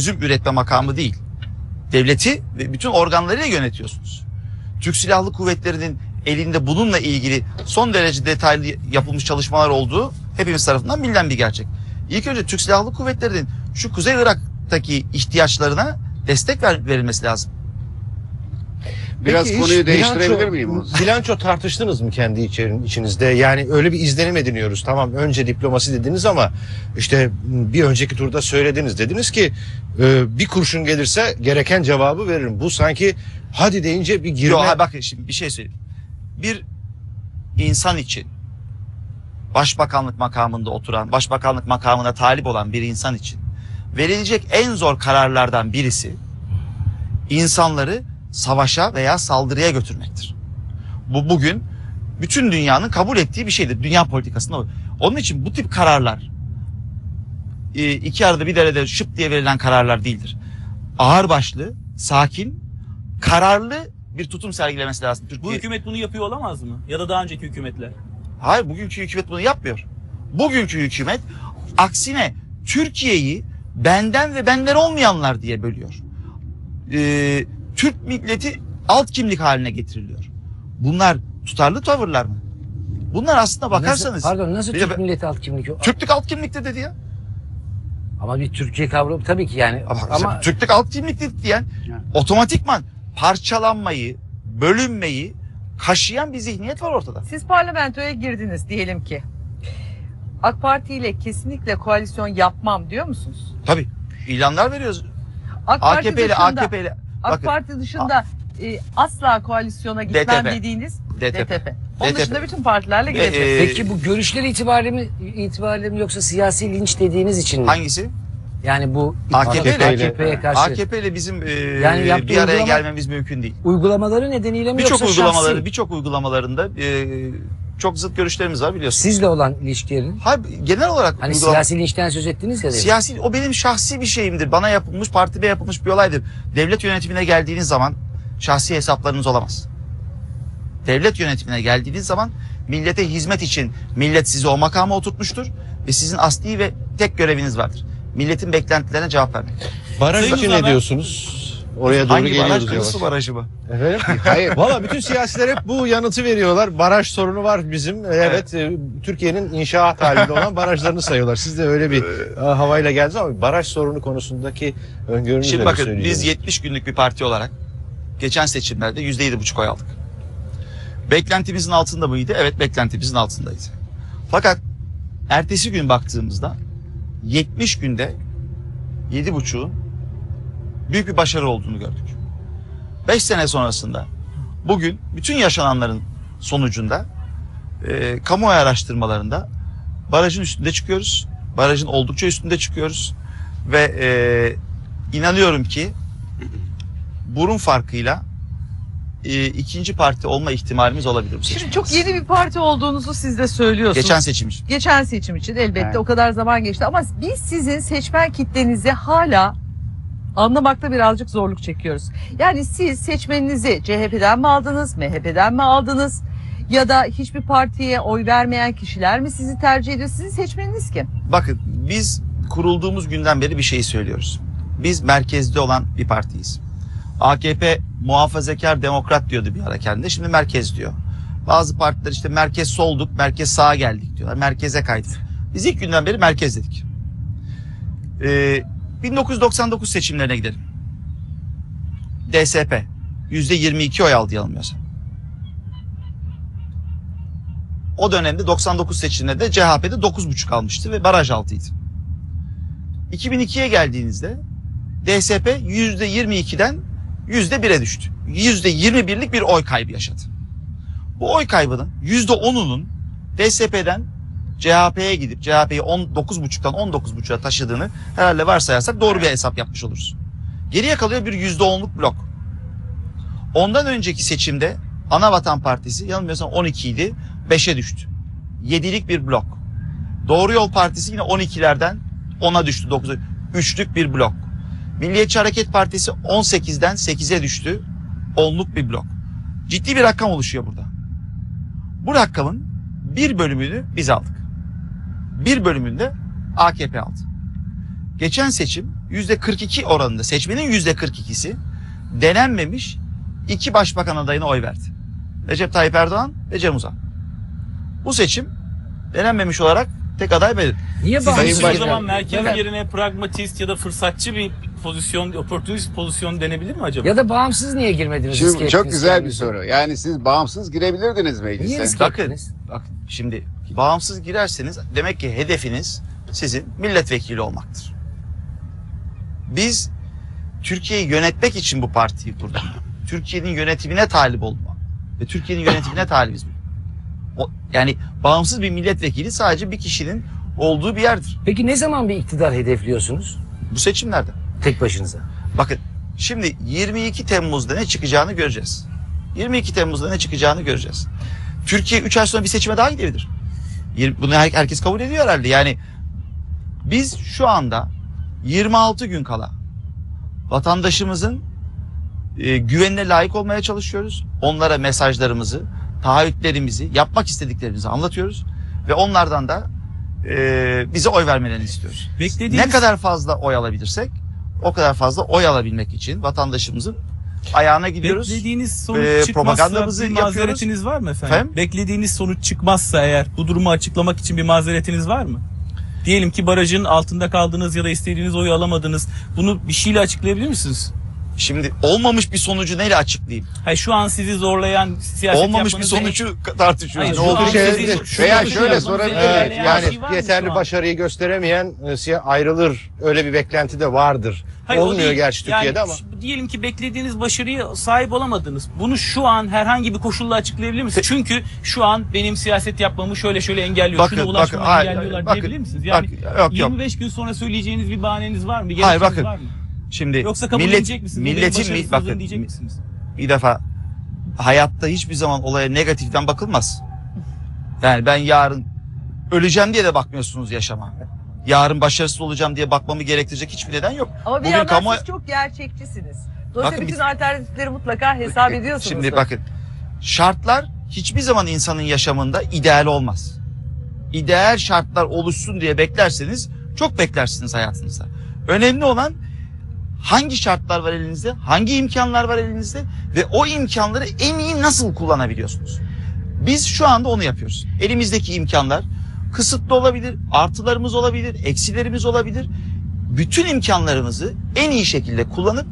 çözüm üretme makamı değil. Devleti ve bütün organlarıyla yönetiyorsunuz. Türk Silahlı Kuvvetleri'nin elinde bununla ilgili son derece detaylı yapılmış çalışmalar olduğu hepimiz tarafından bilinen bir gerçek. İlk önce Türk Silahlı Kuvvetleri'nin şu Kuzey Irak'taki ihtiyaçlarına destek ver, verilmesi lazım. Biraz Peki hiç konuyu değiştirebilir bilanço- miyim? Bilanço tartıştınız mı kendi içerin, içinizde? Yani öyle bir izlenim ediniyoruz. Tamam önce diplomasi dediniz ama işte bir önceki turda söylediniz. Dediniz ki e, bir kurşun gelirse gereken cevabı veririm. Bu sanki hadi deyince bir girme. Yo, ha, bakın şimdi bir şey söyleyeyim. Bir insan için başbakanlık makamında oturan, başbakanlık makamına talip olan bir insan için verilecek en zor kararlardan birisi insanları savaşa veya saldırıya götürmektir. Bu bugün bütün dünyanın kabul ettiği bir şeydir. Dünya politikasında. bu. Onun için bu tip kararlar e, iki arada bir derede şıp diye verilen kararlar değildir. Ağır başlı, sakin, kararlı bir tutum sergilemesi lazım Bu Türkiye. hükümet bunu yapıyor olamaz mı? Ya da daha önceki hükümetler. Hayır bugünkü hükümet bunu yapmıyor. Bugünkü hükümet aksine Türkiye'yi benden ve benden olmayanlar diye bölüyor. Ee, Türk milleti alt kimlik haline getiriliyor. Bunlar tutarlı tavırlar mı? Bunlar aslında bakarsanız Nasıl, pardon nasıl Türk milleti alt kimlik? Türklük alt kimlikte dedi ya. Ama bir Türkiye kavramı tabii ki yani. Ama, Ama Türklük alt kimlikte diyen Yani. otomatikman parçalanmayı, bölünmeyi kaşıyan bir zihniyet var ortada. Siz parlamentoya girdiniz diyelim ki. AK Parti ile kesinlikle koalisyon yapmam diyor musunuz? Tabii ilanlar veriyoruz. AK Parti AKP ile dışında, AKP ile AK bakın Parti dışında e, asla koalisyona gitmem DTP. dediğiniz DTP. DTP. Onun DTP. dışında bütün partilerle Ve, gidebilirsiniz. e, peki bu görüşler itibariyle mi, itibariyle mi yoksa siyasi linç dediğiniz için mi? hangisi? Yani bu AKP ile- AKP'ye karşı AKP ile bizim e, Yani bir araya uygulama- gelmemiz mümkün değil. uygulamaları nedeniyle mi Birçok yoksa uygulamaları, şahsi? birçok uygulamalarında e, çok zıt görüşlerimiz var biliyorsunuz. Sizle olan ilişkilerin Hayır, genel olarak hani uygulama- siyasi linçten söz ettiniz ya. dedim. siyasi o benim şahsi bir şeyimdir. Bana yapılmış, partime yapılmış bir olaydır. Devlet yönetimine geldiğiniz zaman şahsi hesaplarınız olamaz. Devlet yönetimine geldiğiniz zaman millete hizmet için millet sizi o makama oturtmuştur ve sizin asli ve tek göreviniz vardır. Milletin beklentilerine cevap vermek. Baraj Sayın için ne Uzman, diyorsunuz? Oraya doğru Hangi baraj? geliyoruz yavaş. Kırısı barajı mı? Efendim? Hayır. Valla bütün siyasiler hep bu yanıtı veriyorlar. Baraj sorunu var bizim. Evet, e, Türkiye'nin inşaat halinde olan barajlarını sayıyorlar. Siz de öyle bir e, havayla geldiniz ama baraj sorunu konusundaki öngörünüzü Şimdi bakın biz 70 günlük bir parti olarak geçen seçimlerde %7,5 oy aldık. Beklentimizin altında mıydı? Evet beklentimizin altındaydı. Fakat ertesi gün baktığımızda 70 günde 7,5'un büyük bir başarı olduğunu gördük. 5 sene sonrasında bugün bütün yaşananların sonucunda e, kamuoyu araştırmalarında barajın üstünde çıkıyoruz. Barajın oldukça üstünde çıkıyoruz. Ve e, inanıyorum ki burun farkıyla e, ikinci parti olma ihtimalimiz olabilir bu. Şimdi çok yeni bir parti olduğunuzu siz de söylüyorsunuz. Geçen seçim için. Geçen seçim için elbette Evet. o kadar zaman geçti ama biz sizin seçmen kitlenizi hala anlamakta birazcık zorluk çekiyoruz. Yani siz seçmeninizi CHP'den mi aldınız, MHP'den mi aldınız ya da hiçbir partiye oy vermeyen kişiler mi sizi tercih ediyor? Sizin seçmeniniz kim? Bakın biz kurulduğumuz günden beri bir şey söylüyoruz. Biz merkezde olan bir partiyiz. AKP muhafazakar demokrat diyordu bir ara kendine. Şimdi merkez diyor. Bazı partiler işte merkez solduk, merkez sağa geldik diyorlar. Merkeze kaydık. Biz ilk günden beri merkez dedik. Ee, 1999 seçimlerine gidelim. DSP %22 oy aldı yanılmıyorsam. O dönemde 99 seçimlerinde CHP'de 9,5 almıştı ve baraj altıydı. 2002'ye geldiğinizde DSP %22'den %1'e düştü. %21'lik bir oy kaybı yaşadı. Bu oy kaybının %10'unun DSP'den CHP'ye gidip CHP'yi 9,5'tan 19,5'a taşıdığını herhalde varsayarsak doğru bir hesap yapmış oluruz. Geriye kalıyor bir %10'luk blok. Ondan önceki seçimde Anavatan Partisi yanılmıyorsam 12 idi 5'e düştü. 7'lik bir blok. Doğru Yol Partisi yine 12'lerden 10'a düştü 9'a. Üçlük bir blok. Milliyetçi Hareket Partisi 18'den 8'e düştü. 10'luk bir blok. Ciddi bir rakam oluşuyor burada. Bu rakamın bir bölümünü biz aldık. Bir bölümünde AKP aldı. geçen seçim yüzde 42 oranında seçmenin yüzde 42'si denenmemiş iki başbakan adayına oy verdi. Recep Tayyip Erdoğan ve Cem Uzan. Bu seçim denenmemiş olarak tek aday benim. Niye Siz bağımsız o zaman merkez Evet. yerine pragmatist ya da fırsatçı bir pozisyon, oportunist pozisyon denebilir mi acaba? Ya da bağımsız niye girmediniz? Şimdi çok güzel bir soru. Yani siz bağımsız girebilirdiniz Niye meclise. Bakın, ettiniz? bakın şimdi bağımsız girerseniz demek ki hedefiniz sizin milletvekili olmaktır. Biz Türkiye'yi yönetmek için bu partiyi kurduk. Türkiye'nin yönetimine talip olma ve Türkiye'nin yönetimine talibiz. O, yani bağımsız bir milletvekili sadece bir kişinin olduğu bir yerdir. Peki ne zaman bir iktidar hedefliyorsunuz? Bu seçimlerde. Tek başınıza. Bakın şimdi 22 Temmuz'da ne çıkacağını göreceğiz. 22 Temmuz'da ne çıkacağını göreceğiz. Türkiye 3 ay sonra bir seçime daha gidebilir. Bunu her- herkes kabul ediyor herhalde. Yani biz şu anda 26 gün kala vatandaşımızın e, güvenine layık olmaya çalışıyoruz. Onlara mesajlarımızı, taahhütlerimizi, yapmak istediklerimizi anlatıyoruz. Ve onlardan da e, bize oy vermelerini istiyoruz. Beklediğiniz, Ne kadar fazla oy alabilirsek o kadar fazla oy alabilmek için vatandaşımızın ayağına gidiyoruz. beklediğiniz sonuç Ee, çıkmazsa propagandamızı bir yapıyoruz. mazeretiniz var mı efendim? Efendim? Beklediğiniz sonuç çıkmazsa eğer bu durumu açıklamak için bir mazeretiniz var mı? Diyelim ki barajın altında kaldınız ya da istediğiniz oyu alamadınız. Bunu bir şeyle açıklayabilir misiniz? Şimdi olmamış bir sonucu neyle açıklayayım? Hayır şu an sizi zorlayan siyaset olmamış bir sonucu tartışıyoruz. Hayır, ne şu oldu sizi- Veya şu şöyle sorabilirim. Evet, yani şey yeterli şu başarıyı gösteremeyen e, siya- ayrılır. Öyle bir beklenti de vardır. Hayır, Olmuyor değil. gerçi Yani Türkiye'de ama. şu- diyelim ki beklediğiniz başarıya sahip olamadınız. Bunu şu an herhangi bir koşulla açıklayabilir misiniz? Çünkü şu an benim siyaset yapmamı şöyle şöyle engelliyor. Bakın, Şuna ulaşmamı bakın, hayır, engelliyorlar bakın, diyebilir misiniz? Yani bakın, yok, yok. 25 gün sonra söyleyeceğiniz bir bahaneniz var mı? Bir Hayır, bakın. var mı? Şimdi Yoksa kabul millet, edecek misiniz? Milletin başarısızlığım bakın diyecek misiniz? bir defa hayatta hiçbir zaman olaya negatiften bakılmaz. Yani ben yarın öleceğim diye de bakmıyorsunuz yaşama. Yarın başarısız olacağım diye bakmamı gerektirecek hiçbir neden yok. Ama bir Bugün yandan kamu- siz çok gerçekçisiniz. Dolayısıyla Bakın bütün alternatifleri mutlaka hesap ediyorsunuz. Şimdi bakın şartlar hiçbir zaman insanın yaşamında ideal olmaz. İdeal şartlar oluşsun diye beklerseniz çok beklersiniz hayatınızda. Önemli olan hangi şartlar var elinizde, hangi imkanlar var elinizde ve o imkanları en iyi nasıl kullanabiliyorsunuz? Biz şu anda onu yapıyoruz. Elimizdeki imkanlar kısıtlı olabilir, artılarımız olabilir, eksilerimiz olabilir. Bütün imkanlarımızı en iyi şekilde kullanıp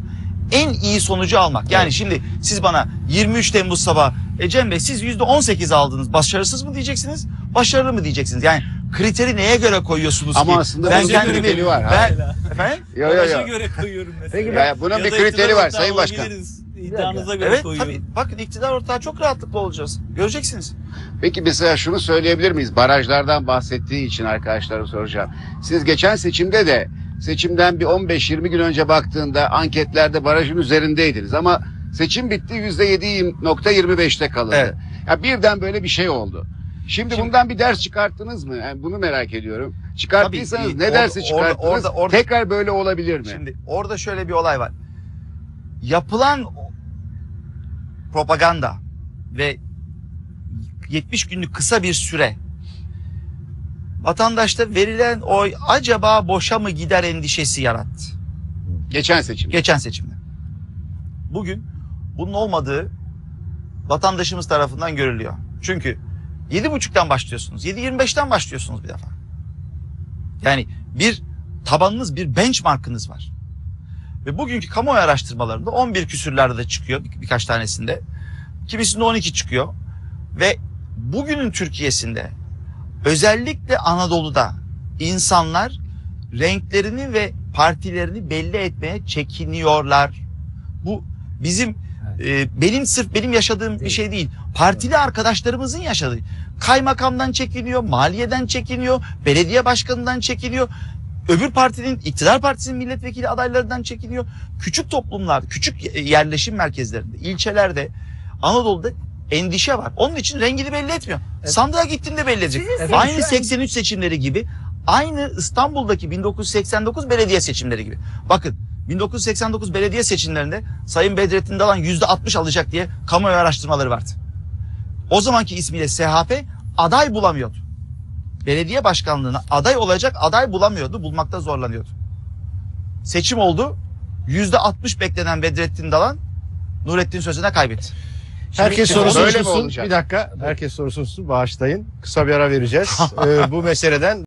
en iyi sonucu almak. Yani şimdi siz bana 23 Temmuz sabah e Cem Bey siz %18 aldınız başarısız mı diyeceksiniz, başarılı mı diyeceksiniz? Yani kriteri neye göre koyuyorsunuz Ama ki? aslında ben bunun bir kendimi, kriteri var. Ben, efendim? Yo yo yo. göre koyuyorum mesela. Peki Ya bunun Ya bir kriteri iktidar var ortağı Sayın Başkan. olabiliriz. İddianıza göre Evet koyuyorum. tabii. Bakın iktidar ortağı çok rahatlıkla olacağız. Göreceksiniz. Peki mesela şunu söyleyebilir miyiz? Barajlardan bahsettiği için arkadaşlara soracağım. Siz geçen seçimde de seçimden bir 15-20 gün önce baktığında anketlerde barajın üzerindeydiniz ama seçim bitti %7.25'te kalındı. Evet. Ya birden böyle bir şey oldu. Şimdi, Şimdi- bundan bir ders çıkarttınız mı? Yani bunu merak ediyorum. Çıkarttıysanız Tabii, ne orada- dersi orada- çıkarttınız? orada- orada- Tekrar böyle olabilir mi? Şimdi orada şöyle bir olay var. Yapılan propaganda ve 70 günlük kısa bir süre vatandaşta verilen oy acaba boşa mı gider endişesi yarattı. Geçen seçim. Geçen seçimde. Bugün bunun olmadığı vatandaşımız tarafından görülüyor. Çünkü 7.30'dan başlıyorsunuz. 7.25'ten başlıyorsunuz bir defa. Yani bir tabanınız, bir benchmarkınız var. Ve bugünkü kamuoyu araştırmalarında 11 küsürlerde de çıkıyor bir- birkaç tanesinde. Kimisinde 12 çıkıyor. Ve bugünün Türkiye'sinde özellikle Anadolu'da insanlar renklerini ve partilerini belli etmeye çekiniyorlar. Bu bizim e, benim sırf benim yaşadığım bir Değil. şey değil. Partili arkadaşlarımızın yaşadığı. Kaymakamdan çekiniyor, maliyeden çekiniyor, belediye başkanından çekiniyor. Öbür partinin, iktidar partisinin milletvekili adaylarından çekiniyor. Küçük toplumlar, küçük yerleşim merkezlerinde, ilçelerde, Anadolu'da endişe var. Onun için rengini belli etmiyor. Sandığa gittiğinde belli edecek. Efendim, Aynı şu an- 83 seçimleri gibi, aynı İstanbul'daki 1989 belediye seçimleri gibi. Bakın 1989 belediye seçimlerinde Sayın Bedrettin Dalan %60 alacak diye kamuoyu araştırmaları vardı. O zamanki ismiyle SHP aday bulamıyordu. Belediye başkanlığına aday olacak aday bulamıyordu, bulmakta zorlanıyordu. Seçim oldu. Yüzde 60 beklenen Bedrettin Dalan Nurettin Sözen'e kaybetti. Herkes Şimdi sussun. olacak? Bir dakika. Herkes sorusunu sussun. Bağışlayın. Kısa bir ara vereceğiz. Ee, bu meseleden